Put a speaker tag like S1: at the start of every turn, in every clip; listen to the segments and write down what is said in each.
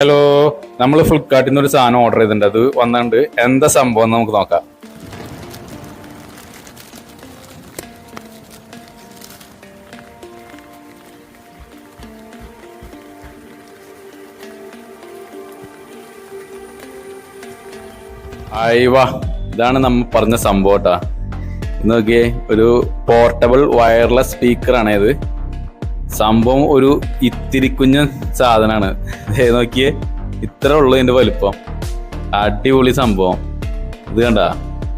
S1: Hello നമ്മൾ ഫ്ലിപ്കാർട്ടിൽ നിന്ന് ഒരു സാധനം ഓർഡർ ചെയ്തിട്ടുണ്ട്. അത് വന്നിട്ടുണ്ട്. എന്താ സംഭവം നമുക്ക് നോക്കാം. അയവാ ഇതാണ് നമ്മൾ പറഞ്ഞ സംഭവം കേട്ടാ നോക്കിയേ ഒരു പോർട്ടബിൾ വയർലെസ് സ്പീക്കറാണ് ഇത് സംഭവം ഒരു ഇത്തിരി കുഞ്ഞൻ സാധനമാണ് ദേ നോക്കിയേ ഇത്ര ഉള്ളു ഇതിന്റെ വലിപ്പം. അടിപൊളി സംഭവം. ഇത് കണ്ട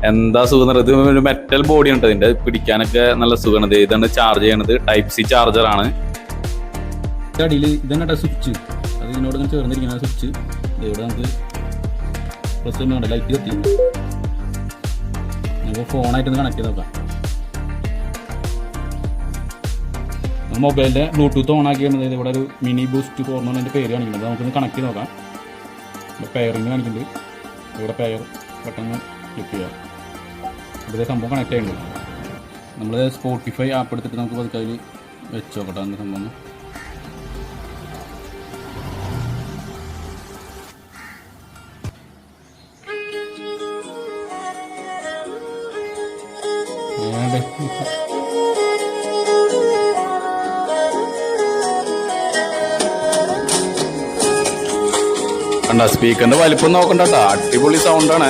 S1: എന്താ സുഖം ഇത് മെറ്റൽ ബോഡി ഉണ്ട് ഇതിന്റെ. പിടിക്കാനൊക്കെ നല്ല സുഖമാണ്. ഇതാണ് ചാർജ് ചെയ്യണത്. ടൈപ്പ് സി
S2: ചാർജറാണ് അടിയിൽ ഇതന്നെ സ്വിച്ച് അത് ഇതിനോട് ചേർന്നിരിക്കുന്ന സ്വിച്ച് ഇവിടെ നമുക്ക് പ്രസ് ലൈറ്റ് കത്തി നമുക്ക് ഫോണായിട്ട് ഒന്ന് കണക്ട് ചെയ്ത് നോക്കാം. മൊബൈലിന്റെ ബ്ലൂടൂത്ത് ഓൺ ആക്കി വരുന്നത് ഇവിടെ ഒരു മിനി ബൂസ്റ്റ് ഫോർ അതിന്റെ പേര് കാണിക്കുന്നത്. നമുക്കൊന്ന് കണക്ട് ചെയ്ത് നോക്കാം. ഇവിടെ പെയറിങ് കാണിക്കുന്നുണ്ട്. ഇവിടെ പെയർ പെട്ടെന്ന് ക്ലിക്ക് ചെയ്യാം. ഇവിടെ സംഭവം കണക്ട് ചെയ്യുന്നുണ്ട്. നമ്മൾ സ്പോട്ടിഫൈ ആപ്പ് എടുത്തിട്ട് നമുക്ക് പതുക്കെ അതിൽ വെച്ച് നോക്കട്ടെ അതിന്റെ സംഭവം.
S1: കണ്ട സ്പീക്കറിന്റെ വലിപ്പം നോക്കണ്ട കേട്ടോ. അടിപൊളി സൗണ്ടാണ്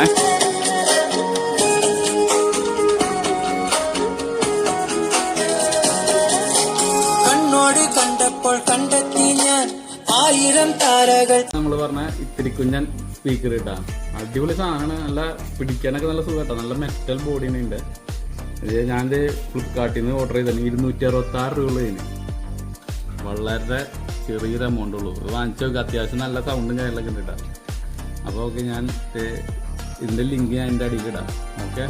S3: കണ്ണോട് കണ്ടപ്പോൾ കണ്ടെത്തി ഞാൻ ആയിരം താരകൾ.
S2: നമ്മൾ പറഞ്ഞ ഇത്തിരി കുഞ്ഞൻ സ്പീക്കർ ഇട്ടാ. അടിപൊളി സാധനമാണ് നല്ല പിടിക്കാനൊക്കെ നല്ല സുഖം കേട്ടോ. നല്ല മെറ്റൽ ബോഡിയാണ് ഉണ്ട് ഞാൻ ഫ്ലിപ്കാർട്ടിൽ നിന്ന് ഓർഡർ ചെയ്തിട്ടുണ്ട് ഇരുന്നൂറ്റി അറുപത്തി ആറ് രൂപ ഇതിന് വളരെ ചെറിയൊരു എമൗണ്ട് ഉള്ളൂ. വാങ്ങിച്ചു നോക്കുക അത്യാവശ്യം നല്ല സൗണ്ടും കാര്യങ്ങളൊക്കെ ഉണ്ട് കേട്ടോ. അപ്പോൾ ഓക്കെ ഞാൻ ഇതിന്റെ ലിങ്ക് ഞാൻ എന്റെ അടിയിൽ ഇടാം. ഓക്കെ